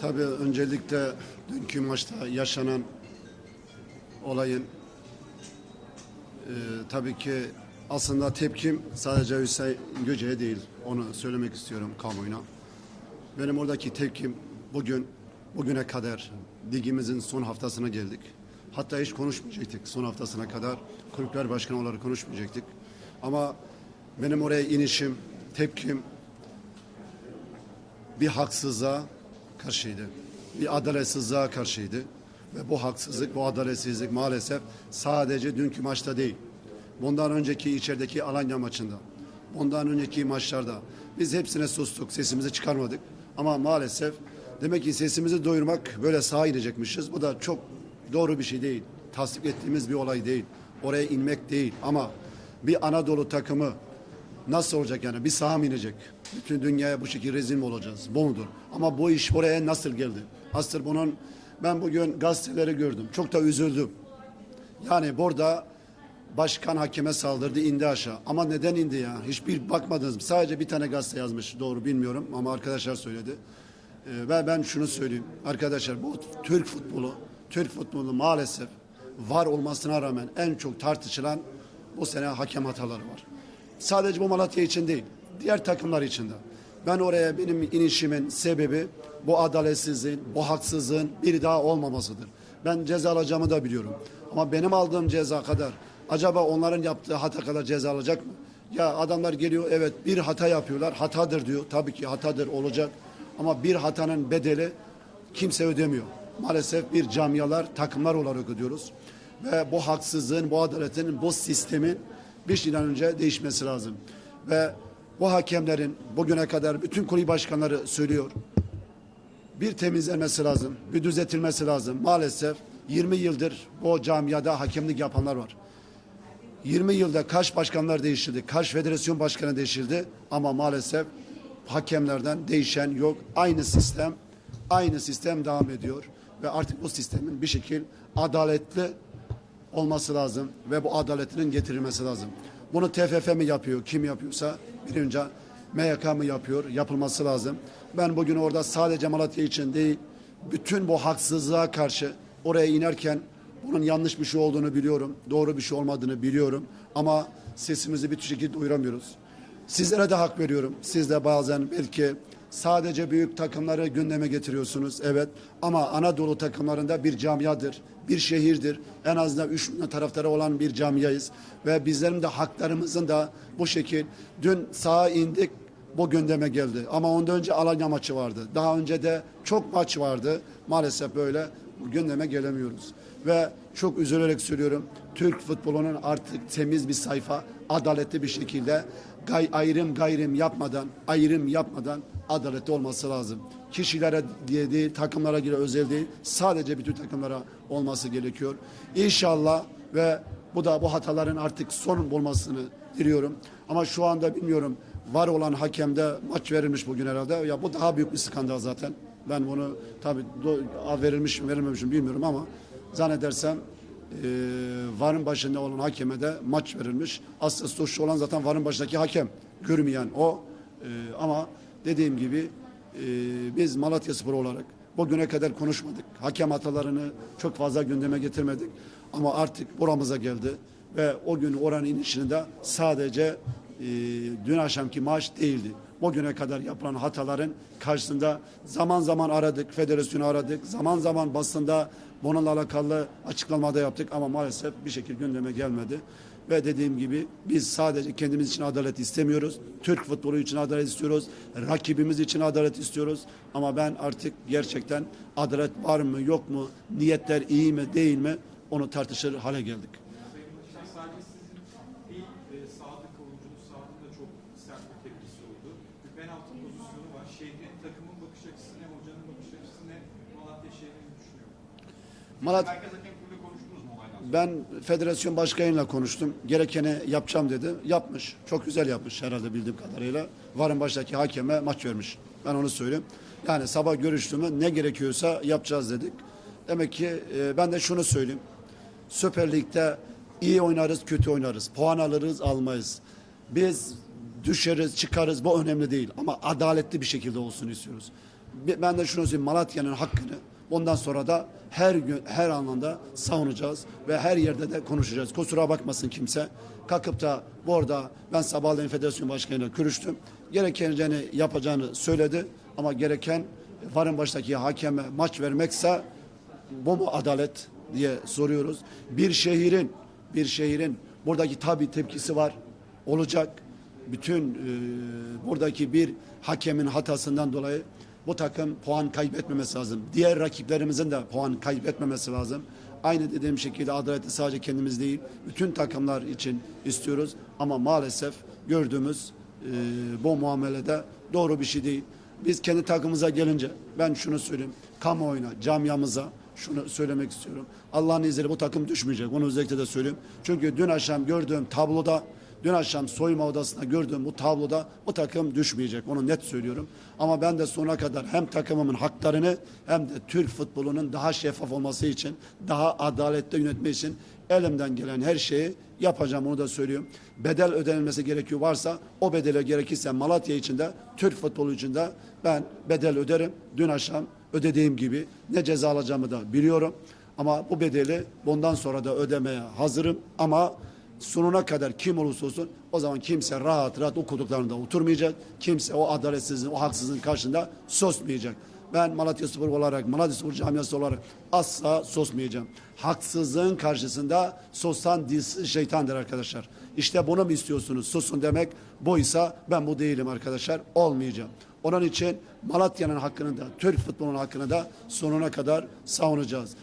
Tabii öncelikle dünkü maçta yaşanan olayın e, tabii ki aslında tepkim sadece Hüseyin Göce'ye değil. Onu söylemek istiyorum kamuoyuna. Benim oradaki tepkim bugün bugüne kadar ligimizin son haftasına geldik. Hatta hiç konuşmayacaktık son haftasına kadar. Kulüpler başkanı olarak konuşmayacaktık. Ama benim oraya inişim, tepkim bir haksızlığa karşıydı. Bir adaletsizliğe karşıydı. Ve bu haksızlık, bu adaletsizlik maalesef sadece dünkü maçta değil. Bundan önceki içerideki Alanya maçında, bundan önceki maçlarda biz hepsine sustuk, sesimizi çıkarmadık. Ama maalesef demek ki sesimizi doyurmak böyle sağa inecekmişiz. Bu da çok doğru bir şey değil. Tasvip ettiğimiz bir olay değil. Oraya inmek değil ama bir Anadolu takımı Nasıl olacak yani? Bir saha mı inecek? Bütün dünyaya bu şekilde rezil mi olacağız? Bu mudur? Ama bu iş buraya nasıl geldi? Asıl bunun ben bugün gazeteleri gördüm. Çok da üzüldüm. Yani burada başkan hakeme saldırdı indi aşağı. Ama neden indi ya? Hiçbir bakmadınız mı? Sadece bir tane gazete yazmış. Doğru bilmiyorum ama arkadaşlar söyledi. Ee, ve ben şunu söyleyeyim. Arkadaşlar bu Türk futbolu, Türk futbolu maalesef var olmasına rağmen en çok tartışılan bu sene hakem hataları var. Sadece bu Malatya için değil, diğer takımlar için de. Ben oraya benim inişimin sebebi bu adaletsizliğin, bu haksızlığın bir daha olmamasıdır. Ben ceza alacağımı da biliyorum. Ama benim aldığım ceza kadar acaba onların yaptığı hata kadar ceza alacak mı? Ya adamlar geliyor evet bir hata yapıyorlar. Hatadır diyor. Tabii ki hatadır olacak. Ama bir hatanın bedeli kimse ödemiyor. Maalesef bir camialar, takımlar olarak ödüyoruz. Ve bu haksızlığın, bu adaletin, bu sistemin bir şeyden önce değişmesi lazım. Ve bu hakemlerin bugüne kadar bütün kulüp başkanları söylüyor. Bir temizlenmesi lazım, bir düzeltilmesi lazım. Maalesef 20 yıldır bu camiada hakemlik yapanlar var. 20 yılda kaç başkanlar değişildi, kaç federasyon başkanı değişildi ama maalesef hakemlerden değişen yok. Aynı sistem, aynı sistem devam ediyor ve artık bu sistemin bir şekil adaletli olması lazım ve bu adaletinin getirilmesi lazım. Bunu TFF mi yapıyor, kim yapıyorsa bir önce MYK mı yapıyor, yapılması lazım. Ben bugün orada sadece Malatya için değil, bütün bu haksızlığa karşı oraya inerken bunun yanlış bir şey olduğunu biliyorum, doğru bir şey olmadığını biliyorum ama sesimizi bir şekilde duyuramıyoruz. Sizlere de hak veriyorum. Siz de bazen belki sadece büyük takımları gündeme getiriyorsunuz. Evet ama Anadolu takımlarında bir camiadır, bir şehirdir. En azından üç milyon taraftarı olan bir camiayız. Ve bizlerin de haklarımızın da bu şekil. Dün sağa indik bu gündeme geldi. Ama ondan önce Alanya maçı vardı. Daha önce de çok maç vardı. Maalesef böyle gündeme gelemiyoruz. Ve çok üzülerek söylüyorum. Türk futbolunun artık temiz bir sayfa, adaletli bir şekilde gay, ayrım gayrım yapmadan, ayrım yapmadan adaletli olması lazım. Kişilere diye değil, takımlara göre özel değil, sadece bütün takımlara olması gerekiyor. İnşallah ve bu da bu hataların artık son bulmasını diliyorum. Ama şu anda bilmiyorum var olan hakemde maç verilmiş bugün herhalde. Ya bu daha büyük bir skandal zaten. Ben bunu tabii verilmiş mi verilmemiş mi bilmiyorum ama zannedersem e, varın başında olan hakeme de maç verilmiş. Asıl suçlu olan zaten varın başındaki hakem. Görmeyen o. E, ama dediğim gibi e, biz Malatya Spor olarak bugüne kadar konuşmadık. Hakem hatalarını çok fazla gündeme getirmedik. Ama artık buramıza geldi. Ve o gün oranın inişini de sadece e, dün akşamki maç değildi. Bugüne kadar yapılan hataların karşısında zaman zaman aradık, federasyonu aradık. Zaman zaman basında bununla alakalı açıklamada yaptık ama maalesef bir şekilde gündeme gelmedi. Ve dediğim gibi biz sadece kendimiz için adalet istemiyoruz. Türk futbolu için adalet istiyoruz. Rakibimiz için adalet istiyoruz. Ama ben artık gerçekten adalet var mı yok mu, niyetler iyi mi değil mi onu tartışır hale geldik. Sadece sizin değil, e, Sadık Kavuncu'nun sahada da çok sert bir tepkisi oldu. Bir penaltı pozisyonu var. Şehrin takımın bakış açısı ne, hocanın bakış açısı ne, Malatya şehrini düşünüyor. Malat Merkez Hakem Kurulu'yla konuştunuz mu olaydan? Ben federasyon başkanıyla konuştum. Gerekeni yapacağım dedi. Yapmış. Çok güzel yapmış herhalde bildiğim kadarıyla. Varın baştaki hakeme maç vermiş. Ben onu söyleyeyim. Yani sabah görüştüğümü ne gerekiyorsa yapacağız dedik. Demek ki e, ben de şunu söyleyeyim. Süper Lig'de iyi oynarız, kötü oynarız. Puan alırız, almayız. Biz düşeriz, çıkarız bu önemli değil. Ama adaletli bir şekilde olsun istiyoruz. Ben de şunu söyleyeyim Malatya'nın hakkını bundan sonra da her gün her anlamda savunacağız ve her yerde de konuşacağız. Kusura bakmasın kimse. Kalkıp da bu arada ben sabahleyin federasyon başkanıyla görüştüm. Gerekenini yapacağını söyledi ama gereken varın baştaki hakeme maç vermekse bu mu adalet diye soruyoruz. Bir şehrin bir şehrin buradaki tabi tepkisi var olacak. Bütün e, buradaki bir hakemin hatasından dolayı bu takım puan kaybetmemesi lazım. Diğer rakiplerimizin de puan kaybetmemesi lazım. Aynı dediğim şekilde adaleti sadece kendimiz değil, bütün takımlar için istiyoruz. Ama maalesef gördüğümüz e, bu muamelede doğru bir şey değil. Biz kendi takımımıza gelince ben şunu söyleyeyim. Kamuoyuna, camiamıza şunu söylemek istiyorum. Allah'ın izniyle bu takım düşmeyecek. Onu özellikle de söyleyeyim. Çünkü dün akşam gördüğüm tabloda Dün akşam soyunma odasında gördüğüm bu tabloda bu takım düşmeyecek. Onu net söylüyorum. Ama ben de sonuna kadar hem takımımın haklarını hem de Türk futbolunun daha şeffaf olması için, daha adaletli yönetme için elimden gelen her şeyi yapacağım. Onu da söylüyorum. Bedel ödenilmesi gerekiyor varsa o bedele gerekirse Malatya için de Türk futbolu için de ben bedel öderim. Dün akşam ödediğim gibi ne ceza alacağımı da biliyorum. Ama bu bedeli bundan sonra da ödemeye hazırım. Ama sonuna kadar kim olursa olsun o zaman kimse rahat rahat o koltuklarında oturmayacak. Kimse o adaletsizliğin, o haksızlığın karşısında susmayacak. Ben Malatya Spor olarak, Malatya Spor camiası olarak asla susmayacağım. Haksızlığın karşısında susan dilsiz şeytandır arkadaşlar. İşte bunu mu istiyorsunuz? Susun demek buysa ben bu değilim arkadaşlar. Olmayacağım. Onun için Malatya'nın hakkını da, Türk futbolunun hakkını da sonuna kadar savunacağız.